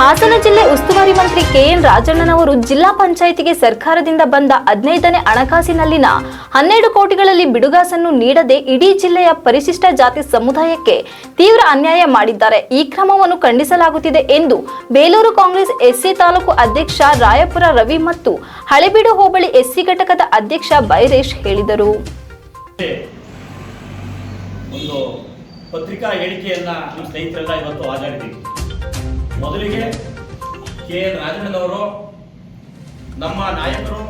ಹಾಸನ ಜಿಲ್ಲೆ ಉಸ್ತುವಾರಿ ಮಂತ್ರಿ ಕೆಎನ್ ರಾಜಣ್ಣನವರು ಜಿಲ್ಲಾ ಪಂಚಾಯಿತಿಗೆ ಸರ್ಕಾರದಿಂದ ಬಂದ ಹದಿನೈದನೇ ಹಣಕಾಸಿನಲ್ಲಿನ ಹನ್ನೆರಡು ಕೋಟಿಗಳಲ್ಲಿ ಬಿಡುಗಾಸನ್ನು ನೀಡದೆ ಇಡೀ ಜಿಲ್ಲೆಯ ಪರಿಶಿಷ್ಟ ಜಾತಿ ಸಮುದಾಯಕ್ಕೆ ತೀವ್ರ ಅನ್ಯಾಯ ಮಾಡಿದ್ದಾರೆ. ಈ ಕ್ರಮವನ್ನು ಖಂಡಿಸಲಾಗುತ್ತಿದೆ ಎಂದು ಬೇಲೂರು ಕಾಂಗ್ರೆಸ್ ಎಸ್ಸಿ ತಾಲೂಕು ಅಧ್ಯಕ್ಷ ರಾಯಪುರ ರವಿ ಮತ್ತು ಹಳೆಬೀಡು ಹೋಬಳಿ ಎಸ್ಸಿ ಘಟಕದ ಅಧ್ಯಕ್ಷ ಬೈರೇಶ್ ಹೇಳಿದರು. ಪತ್ರಿಕಾ ಹೇಳಿಕೆಯನ್ನ ನಮ್ಮ ಸ್ನೇಹಿತರೆಲ್ಲ ಇವತ್ತು ಹಾಜರಿದ್ದೀವಿ ಮೊದಲಿಗೆ ಕೆ ರಾಜಣ್ಣನವರು, ನಮ್ಮ ನಾಯಕರು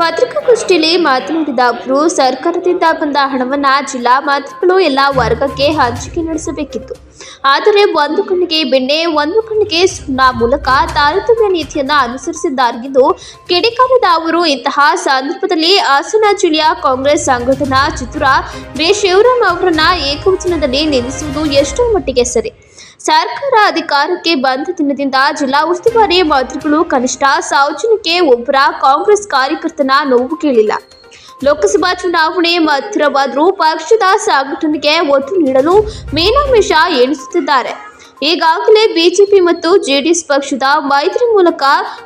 ಪತ್ರಿಕಾಗೋಷ್ಠಿಯಲ್ಲಿ ಮಾತನಾಡಿದ ಅವರು, ಸರ್ಕಾರದಿಂದ ಬಂದ ಹಣವನ್ನ ಜಿಲ್ಲಾ ಮಾಧ್ಯಮಗಳು ಎಲ್ಲ ವರ್ಗಕ್ಕೆ ಹಂಚಿಕೆ ನಡೆಸಬೇಕಿತ್ತು. ಆದರೆ ಒಂದು ಕಣ್ಣಿಗೆ ಬೆಣ್ಣೆ, ಒಂದು ಕಣ್ಣಿಗೆ ಸುಣ್ಣ ಮೂಲಕ ತಾರತಮ್ಯ ನೀತಿಯನ್ನ ಅನುಸರಿಸಿದ್ದಾರೆಂದು ಕಿಡಿಕಾರದ ಅವರು ಇಂತಹ ಸಂದರ್ಭದಲ್ಲಿ ಹಾಸನ ಜಿಲ್ಲೆಯ ಕಾಂಗ್ರೆಸ್ ಸಂಘಟನಾ ಚಿತ್ರ ಬಿ ಶಿವರಾಮ್ ಅವರನ್ನ ಏಕವಚನದಲ್ಲಿ ನಿಲ್ಲಿಸುವುದು ಎಷ್ಟರ ಮಟ್ಟಿಗೆ ಸರಿ? ಸರ್ಕಾರ ಅಧಿಕಾರಕ್ಕೆ ಬಂದ ದಿನದಿಂದ ಜಿಲ್ಲಾ ಉಸ್ತುವಾರಿ ಮಂತ್ರಿಗಳು ಕನಿಷ್ಠ ಸೌಜನ್ಯಕ್ಕೆ ಒಬ್ಬರ ಕಾಂಗ್ರೆಸ್ ಕಾರ್ಯಕರ್ತನ ನೋವು ಕೇಳಿಲ್ಲ. ಲೋಕಸಭಾ ಚುನಾವಣೆ ಹತ್ತಿರವಾದರೂ ಪಕ್ಷದ ಸಂಘಟನೆಗೆ ಒತ್ತು ನೀಡಲು ಮೀನಾಮಿಷ ಎಣಿಸುತ್ತಿದ್ದಾರೆ. ಈಗಾಗಲೇ ಬಿಜೆಪಿ ಮತ್ತು ಜೆಡಿಎಸ್ ಪಕ್ಷದ ಮೈತ್ರಿ ಮೂಲಕ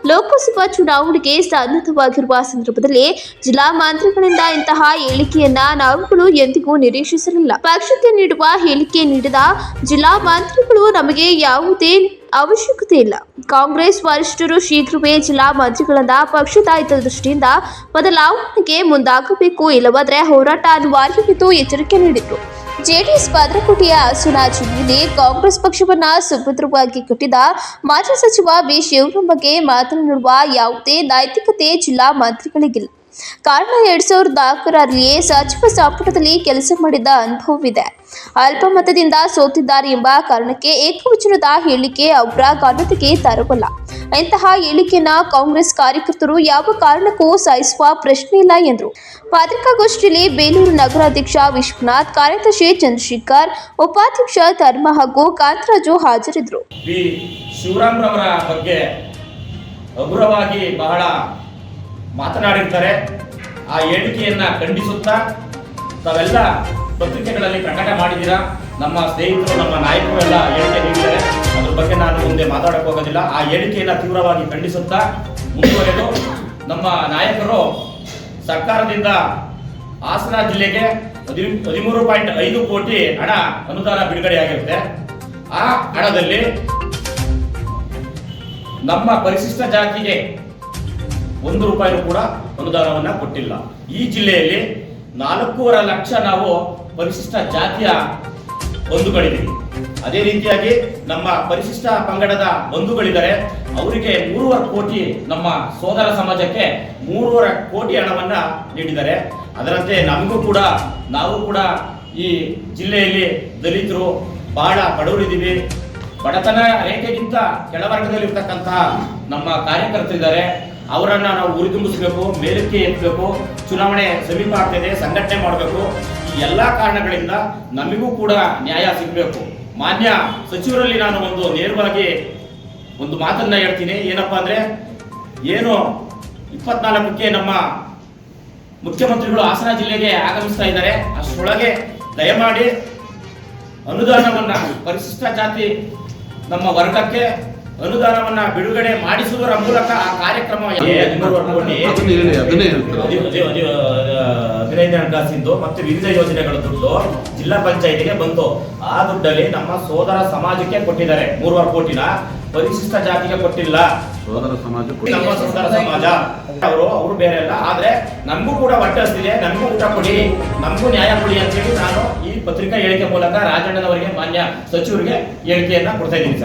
ಲೋಕಸಭಾ ಚುನಾವಣೆಗೆ ಸನ್ನದ್ಧವಾಗಿರುವ ಸಂದರ್ಭದಲ್ಲಿ ಜಿಲ್ಲಾ ಮಂತ್ರಿಗಳಿಂದ ಇಂತಹ ಹೇಳಿಕೆಯನ್ನ ನಾವುಗಳು ಎಂದಿಗೂ ನಿರೀಕ್ಷಿಸಲಿಲ್ಲ. ಪಕ್ಷಕ್ಕೆ ನೀಡುವ ಹೇಳಿಕೆ ನೀಡಿದ ಜಿಲ್ಲಾ ಮಂತ್ರಿಗಳು ನಮಗೆ ಯಾವುದೇ ಅವಶ್ಯಕತೆ ಇಲ್ಲ. ಕಾಂಗ್ರೆಸ್ ವರಿಷ್ಠರು ಶೀಘ್ರವೇ ಜಿಲ್ಲಾ ಮಂತ್ರಿಗಳನ್ನ ಪಕ್ಷದ ಹಿತದೃಷ್ಟಿಯಿಂದ ಬದಲಾವಣೆಗೆ ಮುಂದಾಗಬೇಕು, ಇಲ್ಲವಾದರೆ ಹೋರಾಟ ಅನಿವಾರ್ಯವೆಂದು ಎಚ್ಚರಿಕೆ ನೀಡಿದರು. ಜೆಡಿಎಸ್ ಭದ್ರಕೋಟೆಯ ಹಾಸನ ಜಿಲ್ಲೆಯಲ್ಲಿ ಕಾಂಗ್ರೆಸ್ ಪಕ್ಷವನ್ನ ಸುಭದ್ರವಾಗಿ ಕಟ್ಟಿದ ಮಾಜಿ ಸಚಿವ ಬಿ ಶಿವರಾಮ್ ಬಗ್ಗೆ ಮಾತನಾಡುವ ಯಾವುದೇ ನೈತಿಕತೆ ಜಿಲ್ಲಾ ಮಂತ್ರಿಗಳಿಗಿಲ್ಲ. ಕಾರಣ ಎರಡ್ ಸಾವಿರದ ನಾಲ್ಕರಲ್ಲಿಯೇ ಸಚಿವ ಸಂಪುಟದಲ್ಲಿ ಕೆಲಸ ಮಾಡಿದ ಅನುಭವವಿದೆ. ಅಲ್ಪಮತದಿಂದ ಸೋತಿದ್ದಾರೆ ಎಂಬ ಕಾರಣಕ್ಕೆ ಏಕವಚನದ ಹೇಳಿಕೆ ಅವರ ಘನತೆಗೆ ತರವಲ್ಲ. ಇಂತಹ ಹೇಳಿಕೆಯನ್ನ ಕಾಂಗ್ರೆಸ್ ಕಾರ್ಯಕರ್ತರು ಯಾವ ಕಾರಣಕ್ಕೂ ಸಹಿಸುವ ಪ್ರಶ್ನೆ ಇಲ್ಲ ಎಂದರು. ಪತ್ರಿಕಾಗೋಷ್ಠಿಯಲ್ಲಿ ಬೇಲೂರು ನಗರಾಧ್ಯಕ್ಷ ವಿಶ್ವನಾಥ್, ಕಾರ್ಯದರ್ಶಿ ಚಂದ್ರಶೇಖರ್, ಉಪಾಧ್ಯಕ್ಷ ಧರ್ಮ ಹಾಗೂ ಕಾಂತರಾಜು ಹಾಜರಿದ್ದರು. ಬಗ್ಗೆ ಹಗುರವಾಗಿ ಬಹಳ ಮಾತನಾಡಿರ್ತಾರೆ. ಆ ಹೇಳಿಕೆಯನ್ನ ಖಂಡಿಸುತ್ತಾ ತಾವೆಲ್ಲ ಪತ್ರಿಕೆಗಳಲ್ಲಿ ಪ್ರಕಟ ಮಾಡಿದ್ದೀರಾ? ನಮ್ಮ ಸ್ನೇಹಿತರು, ನಮ್ಮ ನಾಯಕರು ಎಲ್ಲ ಹೇಳಿಕೆ ನೀಡಿದ್ದಾರೆ. ಅದ್ರ ಬಗ್ಗೆ ನಾನು ಮುಂದೆ ಮಾತಾಡಕ್ಕೆ ಹೋಗೋದಿಲ್ಲ. ಆ ಹೇಳಿಕೆಯನ್ನ ತೀವ್ರವಾಗಿ ಖಂಡಿಸುತ್ತಾ ಮುಂದುವರೆದು ನಮ್ಮ ನಾಯಕರು ಸರ್ಕಾರದಿಂದ ಹಾಸನ ಜಿಲ್ಲೆಗೆ ಹದಿ ಹದಿಮೂರು ಪಾಯಿಂಟ್ ಐದು ಕೋಟಿ ಹಣ ಅನುದಾನ ಬಿಡುಗಡೆಯಾಗಿರುತ್ತೆ ಆ ಹಣದಲ್ಲಿ ನಮ್ಮ ಪರಿಶಿಷ್ಟ ಜಾತಿಗೆ ಒಂದು ರೂಪಾಯಿ ಕೂಡ ಅನುದಾನವನ್ನ ಕೊಟ್ಟಿಲ್ಲ. ಈ ಜಿಲ್ಲೆಯಲ್ಲಿ ನಾಲ್ಕೂವರೆ ಲಕ್ಷ ನಾವು ಪರಿಶಿಷ್ಟ ಜಾತಿಯ ಬಂಧುಗಳಿದ್ದೀವಿ ಅದೇ ರೀತಿಯಾಗಿ ನಮ್ಮ ಪರಿಶಿಷ್ಟ ಪಂಗಡದ ಬಂಧುಗಳಿದ್ದಾರೆ, ಅವರಿಗೆ ಮೂರುವರೆ ಕೋಟಿ ನಮ್ಮ ಸೋದರ ಸಮಾಜಕ್ಕೆ ಮೂರುವರೆ ಕೋಟಿ ಹಣವನ್ನ ನೀಡಿದ್ದಾರೆ. ಅದರಂತೆ ನಮಗೂ ಕೂಡ, ನಾವು ಕೂಡ ಈ ಜಿಲ್ಲೆಯಲ್ಲಿ ದಲಿತರು ಬಹಳ ಬಡವರಿದ್ದೀವಿ. ಬಡತನ ರೇಖೆಗಿಂತ ಕೆಳವರ್ಗದಲ್ಲಿರ್ತಕ್ಕಂತಹ ನಮ್ಮ ಕಾರ್ಯಕರ್ತರಿದ್ದಾರೆ. ಅವರನ್ನು ನಾವು ಉರಿದುಂಬಿಸಬೇಕು ಮೇಲಕ್ಕೆ ಎತ್ತಬೇಕು, ಚುನಾವಣೆ ಸಮೀಪ ಆಗ್ತಿದೆ, ಸಂಘಟನೆ ಮಾಡಬೇಕು. ಎಲ್ಲಾ ಕಾರಣಗಳಿಂದ ನಮಗೂ ಕೂಡ ನ್ಯಾಯ ಸಿಗಬೇಕು ಮಾನ್ಯ ಸಚಿವರಲ್ಲಿ ನಾನು ಒಂದು ನೇರವಾಗಿ ಒಂದು ಮಾತನ್ನ ಹೇಳ್ತೀನಿ ಏನಪ್ಪಾ ಅಂದ್ರೆ ಏನು ಇಪ್ಪತ್ನಾಲ್ಕಕ್ಕೆ ನಮ್ಮ ಮುಖ್ಯಮಂತ್ರಿಗಳು ಹಾಸನ ಜಿಲ್ಲೆಗೆ ಆಗಮಿಸ್ತಾ ಇದ್ದಾರೆ ಅಷ್ಟರೊಳಗೆ ದಯಮಾಡಿ ಅನುದಾನವನ್ನ ಪರಿಶಿಷ್ಟ ಜಾತಿ ನಮ್ಮ ವರ್ಗಕ್ಕೆ ಅನುದಾನವನ್ನ ಬಿಡುಗಡೆ ಮಾಡಿಸುವುದರ ಮೂಲಕ ಆ ಕಾರ್ಯಕ್ರಮ ಹದಿನೈದು ಹಣಕಾಸಿಂದು ಮತ್ತೆ ವಿವಿಧ ಯೋಜನೆಗಳ ದುಡ್ಡು ಜಿಲ್ಲಾ ಪಂಚಾಯತಿಗೆ ಬಂತು. ಆ ದುಡ್ಡಲ್ಲಿ ನಮ್ಮ ಸೋದರ ಸಮಾಜಕ್ಕೆ ಕೊಟ್ಟಿದ್ದಾರೆ. ಮೂರುವರೆ ಕೋಟಿನ ಪರಿಶಿಷ್ಟ ಜಾತಿಗೆ ಕೊಟ್ಟಿಲ್ಲ. ಸೋದರ ಸಮಾಜ ನಮ್ಮ ಸೋದರ ಸಮಾಜ. ಅವರು ಅವರು ಬೇರೆ ಅಲ್ಲ. ಆದ್ರೆ ನಮಗೂ ಕೂಡ ಒಟ್ಟಿದೆ ನಮಗೂ ಊಟ ಕೊಡಿ. ನಮಗೂ ನ್ಯಾಯ ಕೊಡಿ ಅಂತ ಹೇಳಿ ನಾನು ಈ ಪತ್ರಿಕಾ ಹೇಳಿಕೆ ಮೂಲಕ ರಾಜಣ್ಣನವರಿಗೆ ಮಾನ್ಯ ಸಚಿವರಿಗೆ ಹೇಳಿಕೆಯನ್ನ ಕೊಡ್ತಾ ಇದ್ದೀನಿ ಸರ್.